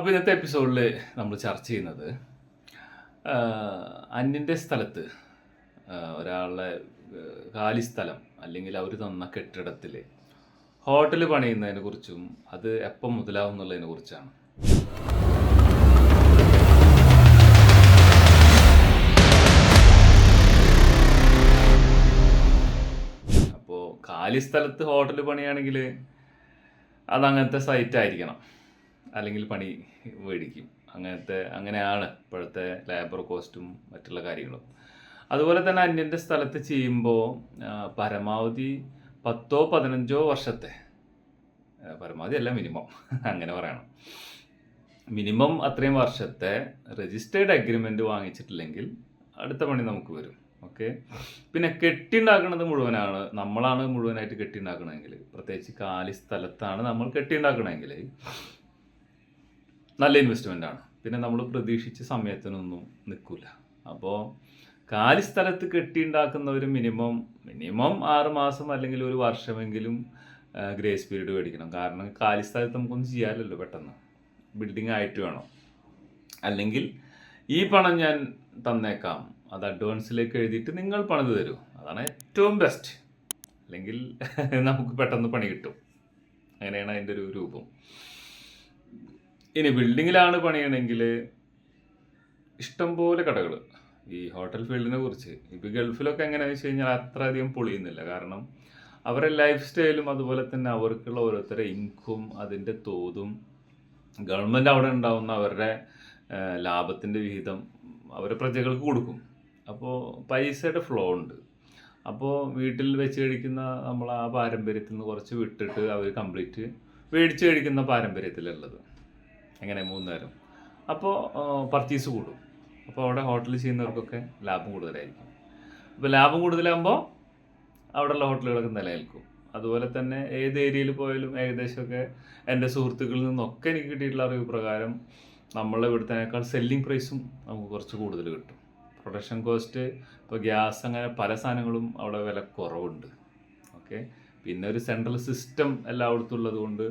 അപ്പോൾ ഇന്നത്തെ എപ്പിസോഡിൽ നമ്മൾ ചർച്ച ചെയ്യുന്നത് അന്യന്റെ സ്ഥലത്ത് ഒരാളുടെ കാലി സ്ഥലം അല്ലെങ്കിൽ അവർ തന്ന കെട്ടിടത്തിൽ ഹോട്ടൽ പണിയുന്നതിനെ കുറിച്ചും അത് എപ്പം മുതലാവും എന്നുള്ളതിനെ കുറിച്ചാണ്. അപ്പോൾ കാലി സ്ഥലത്ത് ഹോട്ടൽ പണിയാണെങ്കിൽ അതങ്ങനത്തെ സൈറ്റ് ആയിരിക്കണം. അല്ലെങ്കിൽ പണി മേടിക്കും. അങ്ങനത്തെ അങ്ങനെയാണ് ഇപ്പോഴത്തെ ലേബർ കോസ്റ്റും മറ്റുള്ള കാര്യങ്ങളും. അതുപോലെ തന്നെ അന്യന്റെ സ്ഥലത്ത് ചെയ്യുമ്പോൾ പരമാവധി പത്തോ പതിനഞ്ചോ വർഷത്തെ പരമാവധി അല്ല മിനിമം അങ്ങനെ പറയണം. മിനിമം അത്രയും വർഷത്തെ രജിസ്റ്റേർഡ് അഗ്രിമെന്റ് വാങ്ങിച്ചിട്ടില്ലെങ്കിൽ അടുത്ത പണി നമുക്ക് വരും. ഓക്കെ പിന്നെ കെട്ടിണ്ടാക്കുന്നത് മുഴുവനാണ്. നമ്മളാണ് മുഴുവനായിട്ട് കെട്ടിണ്ടാക്കണമെങ്കിൽ പ്രത്യേകിച്ച് കാലി സ്ഥലത്താണ് നമ്മൾ കെട്ടിണ്ടാക്കണമെങ്കിൽ നല്ല ഇൻവെസ്റ്റ്മെന്റ് ആണ്. പിന്നെ നമ്മൾ പ്രതീക്ഷിച്ച സമയത്തിനൊന്നും നിൽക്കില്ല അപ്പോൾ കാലി സ്ഥലത്ത് കെട്ടിയുണ്ടാക്കുന്നവർ മിനിമം മിനിമം ആറ് മാസം അല്ലെങ്കിൽ ഒരു വർഷമെങ്കിലും ഗ്രേസ് പീരീഡ് മേടിക്കണം. കാരണം കാലി സ്ഥലത്ത് നമുക്കൊന്നും ചെയ്യാമല്ലോ പെട്ടെന്ന്. ബിൽഡിംഗ് ആയിട്ട് വേണം. അല്ലെങ്കിൽ ഈ പണം ഞാൻ തന്നേക്കാം. അത് അഡ്വാൻസിലേക്ക് എഴുതിയിട്ട് നിങ്ങൾ പണിത് തരൂ. അതാണ് ഏറ്റവും ബെസ്റ്റ് അല്ലെങ്കിൽ നമുക്ക് പെട്ടെന്ന് പണി കിട്ടും. അങ്ങനെയാണ് അതിന്റെ ഒരു രൂപം. ഇനി ബിൽഡിങ്ങിലാണ് പണിയണമെങ്കിൽ ഇഷ്ടംപോലെ കടകൾ ഈ ഹോട്ടൽ ഫീൽഡിനെ കുറിച്ച്. ഇപ്പോൾ ഗൾഫിലൊക്കെ എങ്ങനെയാണെന്ന് വെച്ച് കഴിഞ്ഞാൽ അത്ര അധികം പൊളിയുന്നില്ല. കാരണം അവരുടെ ലൈഫ് സ്റ്റൈലും അതുപോലെ തന്നെ അവർക്കുള്ള ഓരോരുത്തരുടെ ഇൻകും അതിന്റെ തോതും ഗവൺമെന്റ് അവിടെ ഉണ്ടാവുന്ന അവരുടെ ലാഭത്തിന്റെ വിഹിതം അവരെ പ്രജകൾക്ക് കൊടുക്കും. അപ്പോൾ പൈസയുടെ ഫ്ലോ ഉണ്ട്. അപ്പോൾ വീട്ടിൽ വെച്ച് കഴിക്കുന്ന നമ്മൾ ആ പാരമ്പര്യത്തിൽ നിന്ന് കുറച്ച് വിട്ടിട്ട് അവർ കംപ്ലീറ്റ് മേടിച്ച് കഴിക്കുന്ന പാരമ്പര്യത്തിലുള്ളത്. എങ്ങനെ മൂന്ന് നേരം അപ്പോൾ പർച്ചേസ് കൂടും. അപ്പോൾ അവിടെ ഹോട്ടലിൽ ചെയ്യുന്നവർക്കൊക്കെ ലാഭം കൂടുതലായിരിക്കും. അപ്പോൾ ലാഭം കൂടുതലാകുമ്പോൾ അവിടെയുള്ള ഹോട്ടലുകളൊക്കെ നിലനിൽക്കും. അതുപോലെ തന്നെ ഏത് ഏരിയയിൽ പോയാലും ഏകദേശമൊക്കെ എന്റെ സുഹൃത്തുക്കളിൽ നിന്നൊക്കെ എനിക്ക് കിട്ടിയിട്ടുള്ള അറിവ് പ്രകാരം നമ്മളെ ഇവിടുത്തേക്കാൾ സെല്ലിംഗ് പ്രൈസും നമുക്ക് കുറച്ച് കൂടുതൽ കിട്ടും. പ്രൊഡക്ഷൻ കോസ്റ്റ് ഇപ്പോൾ ഗ്യാസ് അങ്ങനെ പല സാധനങ്ങളും അവിടെ വില കുറവുണ്ട്. ഓക്കെ പിന്നെ ഒരു സെൻട്രൽ സിസ്റ്റം എല്ലായിടത്തും ഉള്ളത് കൊണ്ട്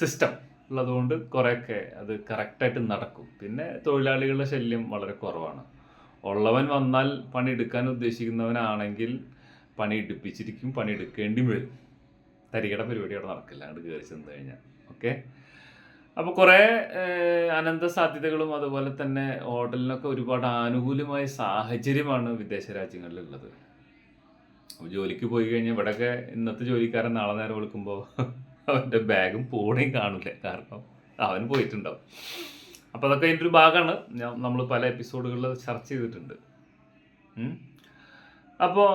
സിസ്റ്റം ഉള്ളതുകൊണ്ട് കുറേയൊക്കെ അത് കറക്റ്റായിട്ട് നടക്കും. പിന്നെ തൊഴിലാളികളുടെ ശല്യം വളരെ കുറവാണ്. ഉള്ളവൻ വന്നാൽ പണി എടുക്കാൻ ഉദ്ദേശിക്കുന്നവനാണെങ്കിൽ പണി എടുപ്പിച്ചിരിക്കും പണി എടുക്കേണ്ടി വരും. തരികട പരിപാടി അവിടെ നടക്കില്ല അങ്ങോട്ട് കയറി ചെന്ന് കഴിഞ്ഞാൽ. ഓക്കെ അപ്പോൾ കുറേ അനന്ത സാധ്യതകളും അതുപോലെ തന്നെ ഹോട്ടലിനൊക്കെ ഒരുപാട് ആനുകൂല്യമായ സാഹചര്യമാണ് വിദേശ രാജ്യങ്ങളിലുള്ളത്. ജോലിക്ക് പോയി കഴിഞ്ഞാൽ ഇവിടെയൊക്കെ ഇന്നത്തെ ജോലിക്കാരൻ നാളെ നേരം വിളിക്കുമ്പോൾ അവന്റെ ബാഗും പോണേയും കാണില്ല കാരണം അവൻ പോയിട്ടുണ്ടാവും. അപ്പോൾ അതൊക്കെ അതിന്റെ ഒരു ഭാഗമാണ്. നമ്മൾ പല എപ്പിസോഡുകളിൽ ചർച്ച ചെയ്തിട്ടുണ്ട്. അപ്പോൾ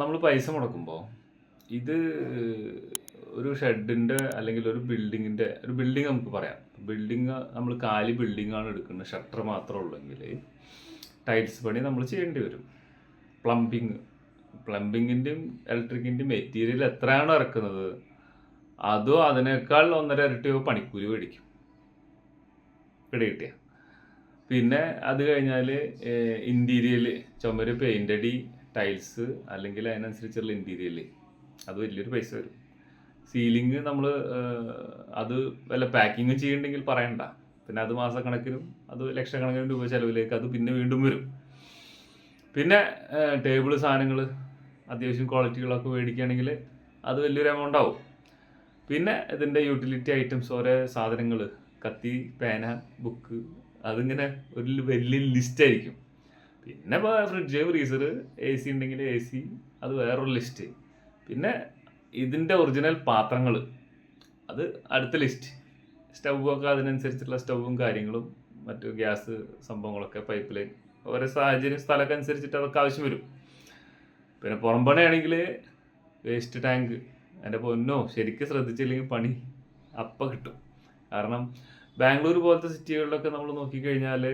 നമ്മൾ പൈസ മുടക്കുമ്പോൾ ഇത് ഒരു ഷെഡിന്റെ അല്ലെങ്കിൽ ഒരു ബിൽഡിങ്ങിന്റെ ഒരു ബിൽഡിംഗ് നമുക്ക് പറയാം. ബിൽഡിങ് നമ്മൾ കാലി ബിൽഡിംഗ് ആണ് എടുക്കുന്നത്. ഷട്ടർ മാത്രമേ ഉള്ളെങ്കിൽ ടൈൽസ് പണി നമ്മൾ ചെയ്യേണ്ടി വരും. പ്ലംബിങ്. പ്ലംബിങ്ങിന്റെയും ഇലക്ട്രിക്കിന്റെയും മെറ്റീരിയൽ എത്രയാണ് ഇറക്കുന്നത് അതോ അതിനേക്കാൾ ഒന്നര ഇരട്ടിയോ പണിക്കൂലി മേടിക്കും. പിടി പിന്നെ അത് കഴിഞ്ഞാൽ ഇന്റീരിയൽ ചുമര് പെയിന്റ് അടി ടൈൽസ് അല്ലെങ്കിൽ അതിനനുസരിച്ചുള്ള ഇന്റീരിയൽ അത് വലിയൊരു പൈസ വരും. സീലിംഗ് നമ്മൾ അത് വല്ല പാക്കിങ് ചെയ്യണ്ടെങ്കിൽ പറയണ്ട. പിന്നെ അത് മാസക്കണക്കിനും അത് ലക്ഷക്കണക്കിനും രൂപ ചിലവിലേക്ക് അത് പിന്നെ വീണ്ടും വരും. പിന്നെ ടേബിൾ സാധനങ്ങൾ അത്യാവശ്യം ക്വാളിറ്റികളൊക്കെ മേടിക്കുകയാണെങ്കിൽ അത് വലിയൊരു എമൗണ്ട് ആവും. പിന്നെ ഇതിന്റെ യൂട്ടിലിറ്റി ഐറ്റംസ് ഓരോ സാധനങ്ങൾ കത്തി പേന ബുക്ക് അതിങ്ങനെ ഒരു വലിയ ലിസ്റ്റ് ആയിരിക്കും. പിന്നെ ഫ്രിഡ്ജ് ഫ്രീസർ എ സി ഉണ്ടെങ്കിൽ എ സി അത് വേറൊരു ലിസ്റ്റ് പിന്നെ ഇതിന്റെ ഒറിജിനൽ പാത്രങ്ങൾ അത് അടുത്ത ലിസ്റ്റ് സ്റ്റൗവൊക്കെ അതിനനുസരിച്ചുള്ള സ്റ്റൗവും കാര്യങ്ങളും മറ്റു ഗ്യാസ് സംഭവങ്ങളൊക്കെ പൈപ്പ് ലൈൻ ഓരോ സാഹചര്യം സ്ഥലമൊക്കെ അനുസരിച്ചിട്ട് അതൊക്കെ ആവശ്യം വരും. പിന്നെ പുറംപണിയാണെങ്കിൽ വേസ്റ്റ് ടാങ്ക് എന്റെ പൊന്നോ ശരിക്കും ശ്രദ്ധിച്ചില്ലെങ്കിൽ പണി അപ്പം കിട്ടും. കാരണം ബാംഗ്ലൂർ പോലത്തെ സിറ്റികളിലൊക്കെ നമ്മൾ നോക്കിക്കഴിഞ്ഞാൽ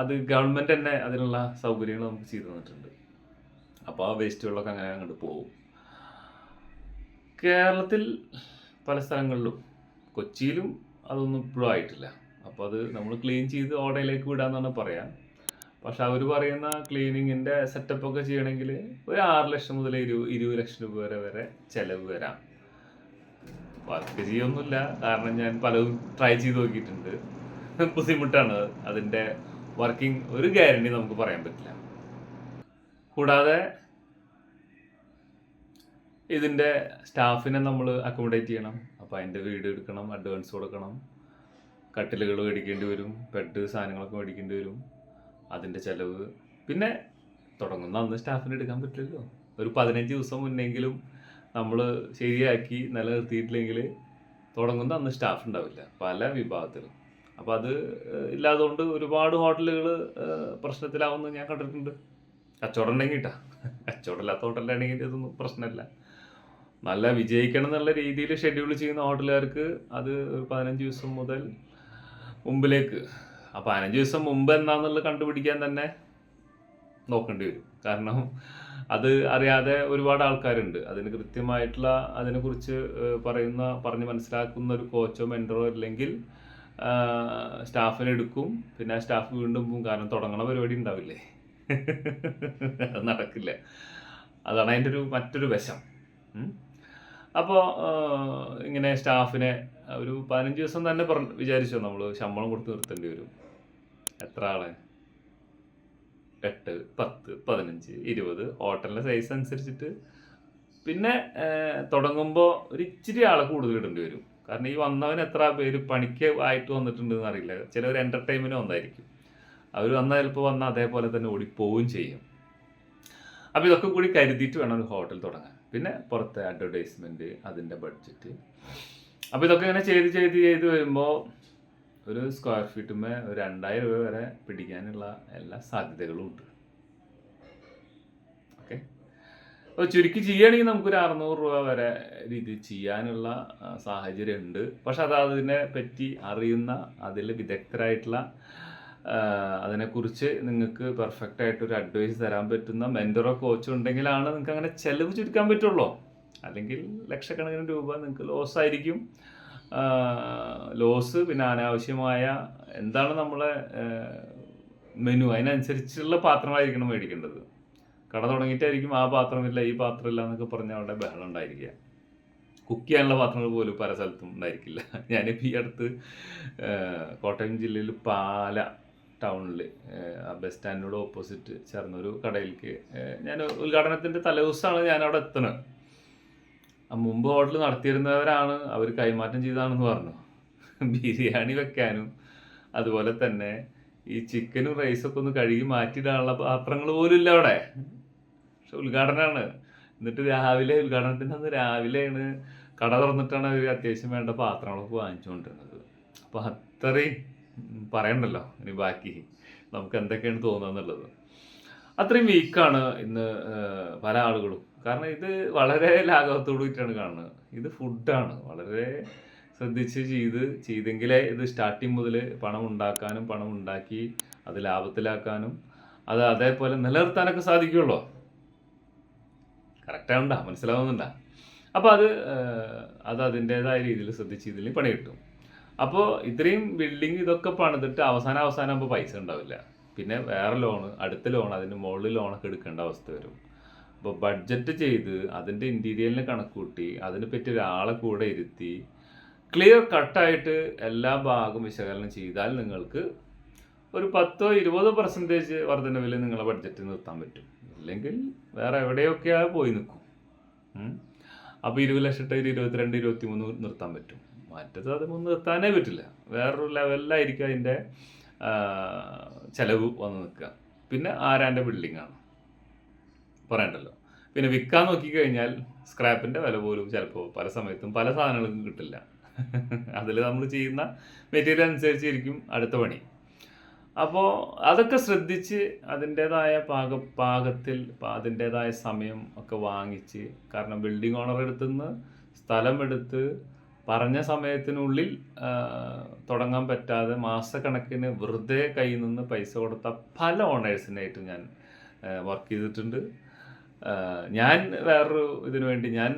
അത് ഗവൺമെന്റ് തന്നെ അതിനുള്ള സൗകര്യങ്ങൾ നമുക്ക് ചെയ്തു തന്നിട്ടുണ്ട്. അപ്പോൾ ആ വേസ്റ്റുകളൊക്കെ അങ്ങനെ അങ്ങോട്ട് പോകും. കേരളത്തിൽ പല സ്ഥലങ്ങളിലും കൊച്ചിയിലും അതൊന്നും ഇപ്പോഴും ആയിട്ടില്ല. അപ്പോൾ അത് നമ്മൾ ക്ലീൻ ചെയ്ത് ഓടയിലേക്ക് വിടാന്നാണ് പറയാം. പക്ഷെ അവർ പറയുന്ന ക്ലീനിങ്ങിന്റെ സെറ്റപ്പ് ഒക്കെ ചെയ്യണമെങ്കിൽ ഒരു ആറ് ലക്ഷം മുതൽ ഇരു ഇരുപത് ലക്ഷം രൂപ വരെ വരെ ചിലവ് വരാം. വർക്ക് ചെയ്യൊന്നുമില്ല. കാരണം ഞാൻ പലതും ട്രൈ ചെയ്ത് നോക്കിയിട്ടുണ്ട്. ബുദ്ധിമുട്ടാണ് അതിന്റെ വർക്കിംഗ് ഒരു ഗ്യാരണ്ടി നമുക്ക് പറയാൻ പറ്റില്ല. കൂടാതെ ഇതിന്റെ സ്റ്റാഫിനെ നമ്മൾ അക്കോമഡേറ്റ് ചെയ്യണം. അപ്പോൾ അതിന്റെ വീട് എടുക്കണം അഡ്വാൻസ് കൊടുക്കണം. കട്ടിലുകൾ മേടിക്കേണ്ടി വരും ബെഡ് സാധനങ്ങളൊക്കെ മേടിക്കേണ്ടി വരും. അതിന്റെ ചിലവ്. പിന്നെ തുടങ്ങുന്ന അന്ന് സ്റ്റാഫിന് എടുക്കാൻ പറ്റില്ലല്ലോ. ഒരു പതിനഞ്ച് ദിവസം മുന്നെങ്കിലും നമ്മൾ ശരിയാക്കി നിലനിർത്തിയിട്ടില്ലെങ്കിൽ തുടങ്ങുന്ന അന്ന് സ്റ്റാഫ് ഉണ്ടാവില്ല പല വിഭാഗത്തിലും. അപ്പോൾ അത് ഇല്ലാതുകൊണ്ട് ഒരുപാട് ഹോട്ടലുകൾ പ്രശ്നത്തിലാവുമെന്ന് ഞാൻ കണ്ടിട്ടുണ്ട്. കച്ചവടം ഉണ്ടെങ്കിൽ കേട്ടാ കച്ചവടം ഇല്ലാത്ത ഹോട്ടലിലാണെങ്കിൽ ഇതൊന്നും പ്രശ്നമില്ല. നല്ല വിജയിക്കണം എന്നുള്ള രീതിയിൽ ഷെഡ്യൂൾ ചെയ്യുന്ന ഹോട്ടലുകാർക്ക് അത് ഒരു പതിനഞ്ച് ദിവസം മുതൽ മുമ്പിലേക്ക് ആ പതിനഞ്ച് ദിവസം മുമ്പ് എന്താന്നുള്ളത് കണ്ടുപിടിക്കാൻ തന്നെ നോക്കേണ്ടി വരും. കാരണം അത് അറിയാതെ ഒരുപാട് ആൾക്കാരുണ്ട്. അതിന് കൃത്യമായിട്ടുള്ള അതിനെക്കുറിച്ച് പറയുന്ന പറഞ്ഞ് മനസ്സിലാക്കുന്ന ഒരു കോച്ചോ മെന്ററോ ഇല്ലെങ്കിൽ സ്റ്റാഫിനെ എടുക്കും. പിന്നെ ആ സ്റ്റാഫ് വീണ്ടും പോകും കാരണം തുടങ്ങണ പരിപാടി ഉണ്ടാവില്ലേ? അത് നടക്കില്ല. അതാണ് അതിന്റെ ഒരു മറ്റൊരു വശം. അപ്പോൾ ഇങ്ങനെ സ്റ്റാഫിനെ ഒരു പതിനഞ്ച് ദിവസം തന്നെ പറഞ്ഞ് വിചാരിച്ചോ നമ്മൾ ശമ്പളം കൊടുത്ത് നിർത്തേണ്ടി വരും. എത്ര ആളെ? എട്ട് പത്ത് പതിനഞ്ച് ഇരുപത് ഹോട്ടലിന്റെ സൈസ് അനുസരിച്ചിട്ട്. പിന്നെ തുടങ്ങുമ്പോൾ ഒരു ഇച്ചിരി ആളെ കൂടുതൽ ഇടേണ്ടി വരും. കാരണം ഈ വന്നവൻ എത്ര പേര് പണിക്ക് ആയിട്ട് വന്നിട്ടുണ്ടെന്ന് അറിയില്ല. ചിലവർ എന്റർടൈൻമെന്റ് വന്നായിരിക്കും. അവർ വന്നാൽ ചിലപ്പോൾ വന്നാൽ അതേപോലെ തന്നെ ഓടിപ്പോവുകയും ചെയ്യും. അപ്പോൾ ഇതൊക്കെ കൂടി കരുതിയിട്ട് വേണം ഒരു ഹോട്ടൽ തുടങ്ങാൻ. പിന്നെ പുറത്തെ അഡ്വർടൈസ്മെന്റ് അതിന്റെ ബഡ്ജറ്റ് അപ്പോൾ ഇതൊക്കെ ഇങ്ങനെ ചെയ്ത് ചെയ്ത് ചെയ്ത് വരുമ്പോൾ ഒരു സ്ക്വയർ ഫീറ്റുമേ ഒരു രണ്ടായിരം രൂപ വരെ പിടിക്കാനുള്ള എല്ലാ സാധ്യതകളും ഉണ്ട്. ഓക്കെ അപ്പോൾ ചുരുക്കി ചെയ്യുകയാണെങ്കിൽ നമുക്കൊരു അറുന്നൂറ് രൂപ വരെ രീതിയിൽ ചെയ്യാനുള്ള സാഹചര്യം ഉണ്ട്. പക്ഷെ അത് അതിനെ പറ്റി അറിയുന്ന അതിൽ വിദഗ്ധരായിട്ടുള്ള അതിനെക്കുറിച്ച് നിങ്ങൾക്ക് പെർഫെക്റ്റ് ആയിട്ട് ഒരു അഡ്വൈസ് തരാൻ പറ്റുന്ന മെന്ററോ കോച്ചോ ഉണ്ടെങ്കിലാണ് നിങ്ങൾക്ക് അങ്ങനെ ചെലവ് ചുരുക്കാൻ പറ്റുള്ളൂ. അല്ലെങ്കിൽ ലക്ഷക്കണക്കിന് രൂപ നിങ്ങൾക്ക് ലോസ് ആയിരിക്കും. ലോസ് പിന്നെ അനാവശ്യമായ എന്താണ് നമ്മളെ മെനു അതിനനുസരിച്ചുള്ള പാത്രങ്ങളായിരിക്കണം മേടിക്കേണ്ടത്. കട തുടങ്ങിയിട്ടായിരിക്കും ആ പാത്രമില്ല ഈ പാത്രമില്ല എന്നൊക്കെ പറഞ്ഞ അവിടെ ബഹളം ഉണ്ടായിരിക്കുക. കുക്ക് ചെയ്യാനുള്ള പാത്രങ്ങൾ പോലും പല സ്ഥലത്തും ഉണ്ടായിരിക്കില്ല. ഞാനിപ്പോൾ ഈ അടുത്ത് കോട്ടയം ജില്ലയിൽ പാല ടൗണിൽ ആ ബസ് സ്റ്റാൻഡിനോട് ഓപ്പോസിറ്റ് ചേർന്നൊരു കടയിലേക്ക് ഞാൻ ഉദ്ഘാടനത്തിന്റെ തലേദിവസമാണ് ഞാൻ അവിടെ എത്തുന്നത്. മുമ്പ് ഹോട്ടൽ നടത്തിയിരുന്നവരാണ് അവർ കൈമാറ്റം ചെയ്തതാണെന്ന് പറഞ്ഞു. ബിരിയാണി വെക്കാനും അതുപോലെ തന്നെ ഈ ചിക്കനും റൈസൊക്കെ ഒന്ന് കഴുകി മാറ്റിയിടാനുള്ള പാത്രങ്ങൾ പോലും ഇല്ല അവിടെ. പക്ഷെ ഉദ്ഘാടനമാണ് എന്നിട്ട് രാവിലെ ഉദ്ഘാടനത്തിന്റെ അന്ന് രാവിലെയാണ് കട തുറന്നിട്ടാണ് അവർ അത്യാവശ്യം വേണ്ട പാത്രങ്ങളൊക്കെ വാങ്ങിച്ചുകൊണ്ടിരുന്നത്. അപ്പോൾ അത്രയും പറയണ്ടല്ലോ ഇനി ബാക്കി നമുക്ക് എന്തൊക്കെയാണ് തോന്നുക എന്നുള്ളത്. അത്രയും വീക്കാണ് ഇന്ന് പല ആളുകളും. കാരണം ഇത് വളരെ ലാഘവത്തോടു കാണുന്നത്. ഇത് ഫുഡാണ്. വളരെ ശ്രദ്ധിച്ച് ചെയ്ത് ചെയ്തെങ്കിലേ ഇത് സ്റ്റാർട്ടിങ് മുതൽ പണം ഉണ്ടാക്കാനും പണം ഉണ്ടാക്കി അത് ലാഭത്തിലാക്കാനും അത് അതേപോലെ നിലനിർത്താനൊക്കെ സാധിക്കുള്ളൂ കറക്റ്റാണ്ട മനസ്സിലാവുന്നുണ്ട? അപ്പോൾ അത് അത് അതിന്റേതായ രീതിയിൽ ശ്രദ്ധിച്ച് ഇതിൽ പണി കിട്ടും. അപ്പോൾ ഇത്രയും ബിൽഡിങ് ഇതൊക്കെ പണിതിട്ട് അവസാനം അവസാനം ആകുമ്പോൾ പൈസ ഉണ്ടാവില്ല. പിന്നെ വേറെ ലോണ് അടുത്ത ലോൺ അതിന്റെ മുകളിൽ ലോണൊക്കെ എടുക്കേണ്ട അവസ്ഥ വരും. അപ്പോൾ ബഡ്ജറ്റ് ചെയ്ത് അതിന്റെ ഇന്റീരിയലിനെ കണക്കൂട്ടി അതിനെ പറ്റി ഒരാളെ കൂടെ ഇരുത്തി ക്ലിയർ കട്ടായിട്ട് എല്ലാ ഭാഗവും വിശകലനം ചെയ്താൽ നിങ്ങൾക്ക് ഒരു പത്തോ ഇരുപതോ പെർസെന്റേജ് വർധനവിൽ നിങ്ങളെ ബഡ്ജറ്റ് നിർത്താൻ പറ്റും. അല്ലെങ്കിൽ വേറെ എവിടെയൊക്കെയാ പോയി നിൽക്കും. അപ്പോൾ ഇരുപത് ലക്ഷത്തെ ഒരു ഇരുപത്തിരണ്ട് ഇരുപത്തി മൂന്ന് നിർത്താൻ പറ്റും. മറ്റത് അതൊന്നും നിർത്താനേ പറ്റില്ല. വേറൊരു ലെവലിലായിരിക്കും അതിന്റെ ചെലവ് വന്ന് നിൽക്കുക. പിന്നെ ആരാന്റെ ബിൽഡിംഗ് ആണ്. പറയണ്ടല്ലോ. പിന്നെ വിൽക്കാൻ നോക്കിക്കഴിഞ്ഞാൽ സ്ക്രാപ്പിന്റെ വില പോലും ചിലപ്പോൾ പല സമയത്തും പല സാധനങ്ങൾക്കും കിട്ടില്ല. അതിൽ നമ്മൾ ചെയ്യുന്ന മെറ്റീരിയൽ അനുസരിച്ചിരിക്കും അടുത്ത പണി. അപ്പോൾ അതൊക്കെ ശ്രദ്ധിച്ച് അതിന്റേതായ പാക പാകത്തിൽ അതിന്റേതായ സമയം ഒക്കെ വാങ്ങിച്ച് കാരണം ബിൽഡിംഗ് ഓണർ എടുത്തുനിന്ന് സ്ഥലം എടുത്ത് പറഞ്ഞ സമയത്തിനുള്ളിൽ തുടങ്ങാൻ പറ്റാതെ മാസക്കണക്കിന് വെറുതെ കയ്യിൽ നിന്ന് പൈസ കൊടുത്ത പല ഓണേഴ്സിനായിട്ടും ഞാൻ വർക്ക് ചെയ്തിട്ടുണ്ട്. ഞാൻ വേറൊരു ഇതിനു വേണ്ടി ഞാൻ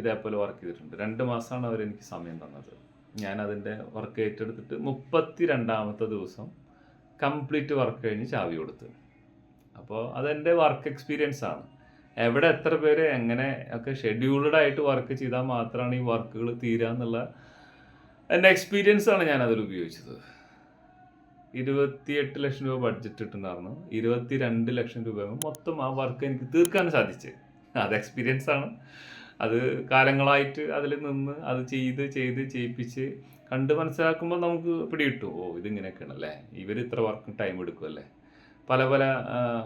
ഇതേപോലെ വർക്ക് ചെയ്തിട്ടുണ്ട്. രണ്ട് മാസമാണ് അവർ എനിക്ക് സമയം തന്നത്. ഞാൻ അതിന്റെ വർക്ക് ഏറ്റെടുത്തിട്ട് മുപ്പത്തി രണ്ടാമത്തെ ദിവസം കംപ്ലീറ്റ് വർക്ക് കഴിഞ്ഞ് ചാവി കൊടുത്ത്. അപ്പോൾ അതെന്റെ വർക്ക് എക്സ്പീരിയൻസ് ആണ്. എവിടെ എത്ര പേര് എങ്ങനെ ഒക്കെ ഷെഡ്യൂൾഡ് ആയിട്ട് വർക്ക് ചെയ്താൽ മാത്രമാണ് ഈ വർക്കുകൾ തീരാന്നുള്ള എന്റെ എക്സ്പീരിയൻസ് ആണ് ഞാൻ അതിൽ ഉപയോഗിച്ചത്. ഇരുപത്തിയെട്ട് ലക്ഷം രൂപ ബഡ്ജറ്റ് ഇട്ടുണ്ടായിരുന്നു. ഇരുപത്തി രണ്ട് ലക്ഷം രൂപ മൊത്തം ആ വർക്ക് എനിക്ക് തീർക്കാൻ സാധിച്ചു. അത് എക്സ്പീരിയൻസ് ആണ്. അത് കാലങ്ങളായിട്ട് അതിൽ നിന്ന് അത് ചെയ്ത് ചെയ്ത് ചെയ്യിപ്പിച്ച് കണ്ട് മനസ്സിലാക്കുമ്പോൾ നമുക്ക് പിടികിട്ടും. ഓ ഇതിങ്ങനെയൊക്കെയാണല്ലേ? ഇവർ ഇത്ര വർക്ക് ടൈം എടുക്കുമല്ലേ പല പല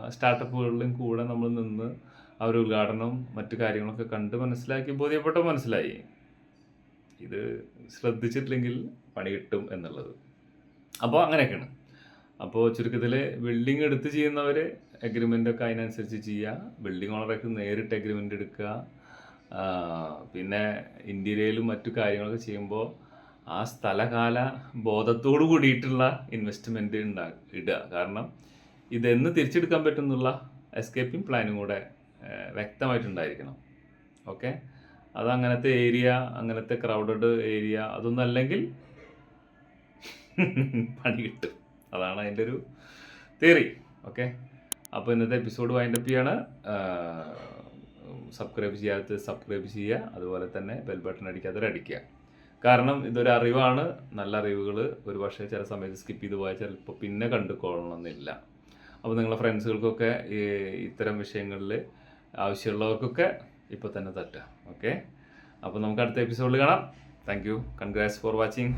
സ്റ്റാർട്ടപ്പുകളിലും കൂടെ നമ്മൾ നിന്ന് അവർ ഉദ്ഘാടനം മറ്റു കാര്യങ്ങളൊക്കെ കണ്ട് മനസ്സിലാക്കി ബോധ്യപ്പെട്ട മനസ്സിലായി. ഇത് ശ്രദ്ധിച്ചിട്ടില്ലെങ്കിൽ പണി കിട്ടും എന്നുള്ളത്. അപ്പോൾ അങ്ങനെയൊക്കെയാണ്. അപ്പോൾ ചുരുക്കത്തിൽ ബിൽഡിംഗ് എടുത്ത് ചെയ്യുന്നവർ എഗ്രിമെന്റ് ഒക്കെ അതിനനുസരിച്ച് ചെയ്യുക ബിൽഡിംഗ് ഓണറൊക്കെ നേരിട്ട് എഗ്രിമെന്റ് എടുക്കുക. പിന്നെ ഇന്ത്യയിലും മറ്റു കാര്യങ്ങളൊക്കെ ചെയ്യുമ്പോൾ ആ സ്ഥലകാല ബോധത്തോടു കൂടിയിട്ടുള്ള ഇൻവെസ്റ്റ്മെന്റ് ഉണ്ടാ ഇടുക. കാരണം ഇതെന്ന് തിരിച്ചെടുക്കാൻ പറ്റുന്നുള്ള എസ്കേപ്പിംഗ് പ്ലാനും കൂടെ വ്യക്തമായിട്ടുണ്ടായിരിക്കണം. ഓക്കെ അത് അങ്ങനത്തെ ഏരിയ അങ്ങനത്തെ ക്രൗഡഡ് ഏരിയ അതൊന്നും അല്ലെങ്കിൽ പണി കിട്ടും. അതാണ് അതിന്റെ ഒരു തിയറി ഓക്കെ അപ്പോൾ ഇന്നത്തെ എപ്പിസോഡ് വൈൻഡ് അപ്പ് ചെയ്യാണ്. സബ്സ്ക്രൈബ് ചെയ്യാത്ത സബ്സ്ക്രൈബ് ചെയ്യുക. അതുപോലെ തന്നെ ബെൽ ബട്ടൺ അടിക്കാത്തവർ അടിക്കുക. കാരണം ഇതൊരു അറിവാണ്. നല്ല അറിവുകൾ ഒരു പക്ഷേ ചില സമയത്ത് സ്കിപ്പ് ചെയ്ത് പോയാൽ ചിലപ്പോൾ പിന്നെ കണ്ടുകൊള്ളണമെന്നില്ല. അപ്പോൾ നിങ്ങളുടെ ഫ്രണ്ട്സുകൾക്കൊക്കെ ഇത്തരം വിഷയങ്ങളിൽ ആവശ്യമുള്ളവർക്കൊക്കെ ഇപ്പോൾ തന്നെ തട്ടുക. ഓക്കെ അപ്പോൾ നമുക്ക് അടുത്ത എപ്പിസോഡിൽ കാണാം. Thank you congrats for watching